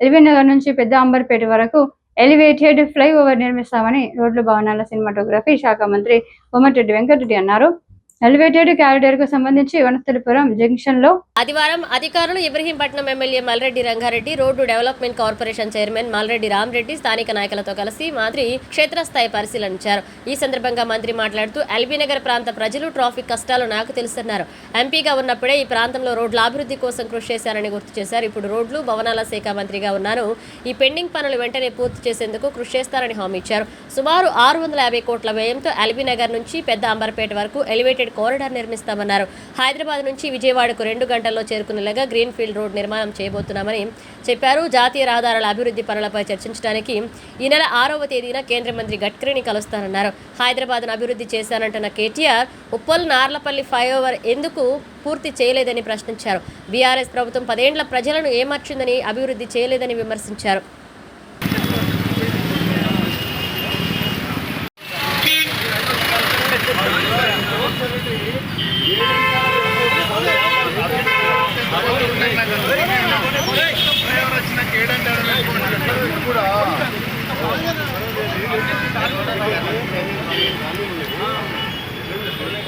LB Nagar నుంచి పెద్ద అంబర్పేట వరకు ఎలివేటెడ్ ఫ్లైఓవర్ నిర్మిస్తామని రోడ్లు భవనాల సినిమాటోగ్రఫీ శాఖ మంత్రి కోమటిరెడ్డి వెంకటరెడ్డి అన్నారు. ఎలివేటెడ్ క్యారిడర్కు సంబంధించి వనస్థలిపురం జంక్షన్లో ఆదివారం అధికారులు Ibrahimpatnam MLA Malreddy Rangareddy road development corporation chairman Malreddy Ramareddy స్థానిక నాయకులతో కలిసి మంత్రి క్షేత్రస్థాయి పరిశీలించారు. ఈ సందర్భంగా మంత్రి మాట్లాడుతూ ఎల్బీనగర్ ప్రాంత ప్రజలు ట్రాఫిక్ కష్టాలు నాకు తెలుస్తున్నారు ఎంపీగా ఉన్నప్పుడే ఈ ప్రాంతంలో రోడ్ల అభివృద్ధి కోసం కృషి చేశారని గుర్తు చేశారు. ఇప్పుడు రోడ్లు భవనాల శాఖ మంత్రిగా ఉన్నాను. ఈ పెండింగ్ పనులు వెంటనే పూర్తి చేసేందుకు కృషి చేస్తారని హామీ ఇచ్చారు. సుమారు ఆరు వందల యాభై కోట్ల వ్యయంతో ఎల్బీనగర్ నుంచి పెద్ద అంబర్పేట వరకు ఎలివేటెడ్ కారిడార్ నిర్మిస్తామన్నారు. హైదరాబాద్ నుంచి విజయవాడకు రెండు గంటల్లో చేరుకునేలాగా గ్రీన్ఫీల్డ్ రోడ్ నిర్మాణం చేయబోతున్నామని చెప్పారు. జాతీయ రహదారుల అభివృద్ధి పనులపై చర్చించడానికి ఈ నెల ఆరవ తేదీన కేంద్ర మంత్రి గడ్కరీని కలుస్తానన్నారు. హైదరాబాద్ను అభివృద్ధి చేశానంటున్న కేటీఆర్ ఉప్పల్ నార్లపల్లి ఫ్లైఓవర్ ఎందుకు పూర్తి చేయలేదని ప్రశ్నించారు. బీఆర్ఎస్ ప్రభుత్వం పదేండ్ల ప్రజలను ఏమర్చిందని అభివృద్ధి చేయలేదని విమర్శించారు.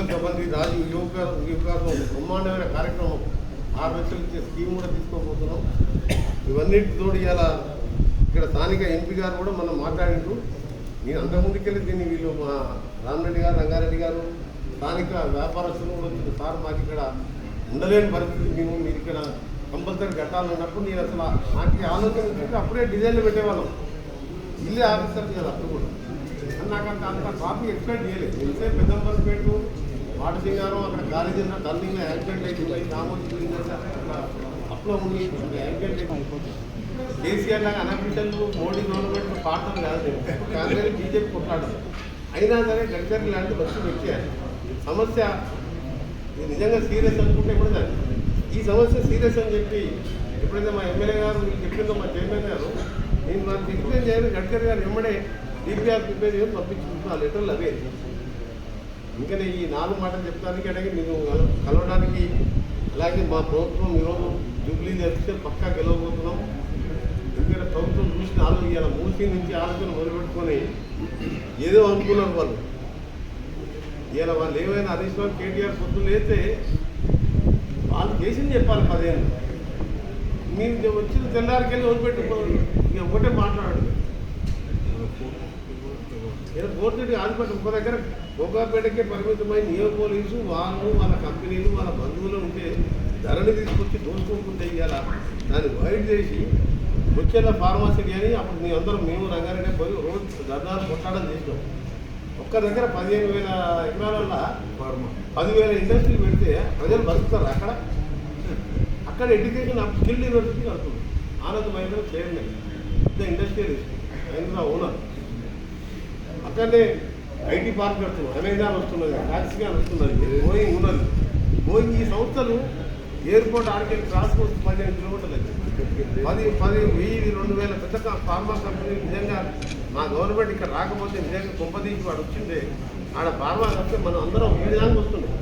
యువకులకు రాజు యువక యువకారులు బ్రహ్మాండమైన కార్యక్రమం ఆరు లక్షలు ఇచ్చే స్కీమ్ కూడా తీసుకోబోతున్నాం. ఇవన్నిటితో ఇలా ఇక్కడ స్థానిక ఎంపీ గారు కూడా మనం మాట్లాడిండ్రు. నేను అంతకుముందుకెళ్ళి దీన్ని వీళ్ళు మా రామరెడ్డి గారు రంగారెడ్డి గారు స్థానిక వ్యాపారస్తులు కూడా సార్ మాకు ఇక్కడ ఉండలేని పరిస్థితి మేము మీరు ఇక్కడ కంపల్సరీ కట్టాలన్నప్పుడు నేను అసలు నాకు ఆలోచన అప్పుడే డిజైన్లు పెట్టేవాళ్ళం. ఇల్లే ఆఫీసర్ కదా అప్పుడు కూడా. నాకు అంత అంత ట్రాఫిక్ ఎక్స్పెక్ట్ చేయలేదు వెళ్తే పెద్దంబర్పేట వాట సింగారం అక్కడ కాలేజీ టర్నింగ్ యాక్సిడెంట్ అయిపోయి రామోజీ అప్లో ఉండి యాక్సిడెంట్ అయిపోతుంది కేసీఆర్ లాగా అనఫిషియల్ మోడీ గవర్నమెంట్ పార్టీ కాదు కాంగ్రెస్ బీజేపీ కొట్లాడదు అయినా సరే గడ్కరీ లాంటి బస్సు వ్యక్తి సమస్య నిజంగా సీరియస్ అనుకుంటే కూడా దాన్ని ఈ సమస్య సీరియస్ అని చెప్పి ఎప్పుడైతే మా ఎమ్మెల్యే గారు మీకు చెప్పిందో మా చైర్మన్ గారు నేను నాకు ఎక్స్ప్లెయిన్ చేయాలి గడ్కరీ గారు ఎమ్మడే డిపిఆర్ ప్రిపేర్ చేసి పంపించుకుంటున్నా ఆ లెటర్లు అవే. ఇంకా నేను ఈ నాలుగు మాటలు చెప్తానికి అడిగి నేను కలవడానికి అలాగే మా ప్రభుత్వం ఈరోజు జూబ్లీ జరిపితే పక్కా గెలవబోతున్నాం. ఎందుకంటే ప్రభుత్వం చూసిన ఆలోచన ఇవాళ మూసీ నుంచి ఆలోచన మొదలుపెట్టుకొని ఏదో అనుకున్నారు వాళ్ళు. ఇవాళ వాళ్ళు ఏమైనా హరీష్ రావు కేటీఆర్ పొద్దున్న అయితే వాళ్ళు చేసింది చెప్పాలి పదేళ్ళు మీరు వచ్చిన తెల్లారికెళ్ళి వదిలిపెట్టుకోవాలి ఇలా కోర్టు ఆదిపట్ల ఒక దగ్గర గోకాపేటకే పరిమితమై నియో పోలీసు వాళ్ళు వాళ్ళ కంపెనీలు వాళ్ళ బంధువులు ఉంటే ధరని తీసుకొచ్చి దోచుకుంటుంటే ఇవ్వాల దాన్ని వైడ్ చేసి వచ్చేలా ఫార్మసీ కానీ అప్పుడు మీ అందరం మేము రంగారెడ్డి పోయి రోజు దాదాపు కొట్టాడని చేసినాం. ఒక్క దగ్గర పదిహేను వేల ఎకరాల పదివేల ఇండస్ట్రీ పెడితే ప్రజలు బతుకుతారు అక్కడ. అక్కడ ఎడ్యుకేషన్ స్కిల్ యూనివర్సిటీ కడుతుంది ఆనంద్ మహేంద్ర చైర్మన్ పెద్ద ఇండస్ట్రియలిస్ట్ మహేంద్ర ఓనర్. అక్కడనే ఐటీ పార్క్ కడుతున్నాం అమెజాన్ వస్తున్నది టాక్సీగాన్ వస్తున్నది బోయింగ్ ఉన్నది. బోయింగ్ ఈ సంస్థలు ఎయిర్పోర్ట్ ఆడికెళ్ళి కోస్ట్ పదిహేను కిలోమీటర్లు అయితే పది పది వెయ్యి రెండు వేల పెద్ద ఫార్మా కంపెనీ నిజంగా మా గవర్నమెంట్ ఇక్కడ రాకపోతే నిజంగా కొంపదీసి వాడు వచ్చిందే ఆడ ఫార్మా వస్తే మనం అందరం ఒక విధానికి వస్తున్నాం.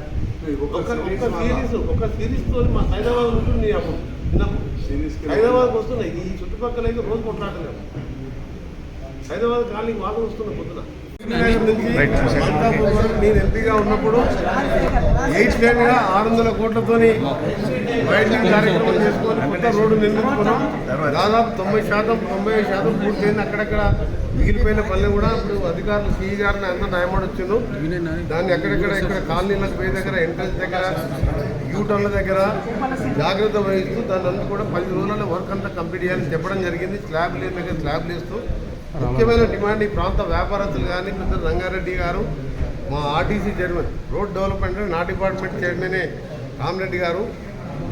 ఒక ఒక సిరీస్ ఒక సిరీస్తో మా హైదరాబాద్ ఉంటుంది అప్పుడు. చిన్నప్పుడు హైదరాబాద్కి వస్తున్నాయి. ఈ చుట్టుపక్కల అయితే రోజు కొట్లాడలేదు హైదరాబాద్ కాలనీకి వాదన వస్తున్న పొద్దున. నేను ఎంపీగా ఉన్నప్పుడు ఎయిట్ లైన్గా ఆరు వందల కోట్లతోని వైడ్నింగ్ కార్యక్రమం చేసుకొని కొత్త రోడ్డు నిర్మించుకున్నాం. దాదాపు తొంభై శాతం తొంభై ఐదు శాతం పూర్తయింది. అక్కడక్కడ మిగిలిపోయిన పనులు కూడా ఇప్పుడు అధికారులు సిఈ గారిని అందరూ న్యాయమడి వచ్చిండు దాన్ని ఎక్కడెక్కడ ఇక్కడ కాలనీలకు పోయే దగ్గర ఎంట్రన్స్ దగ్గర యూటర్ల దగ్గర జాగ్రత్త వహిస్తూ దాన్ని అంతా కూడా పది రోజులలో వర్క్ అంతా కంప్లీట్ చేయాలని చెప్పడం జరిగింది. స్లాబ్ లేని దగ్గర స్లాబ్ లేస్తూ ముఖ్యమైన డిమాండ్ ఈ ప్రాంత వ్యాపారస్తులు కానీ పెద్ద రంగారెడ్డి గారు మా ఆర్టీసీ చైర్మన్ రోడ్ డెవలప్మెంట్ నా డిపార్ట్మెంట్ చైర్మనే కామరెడ్డి గారు.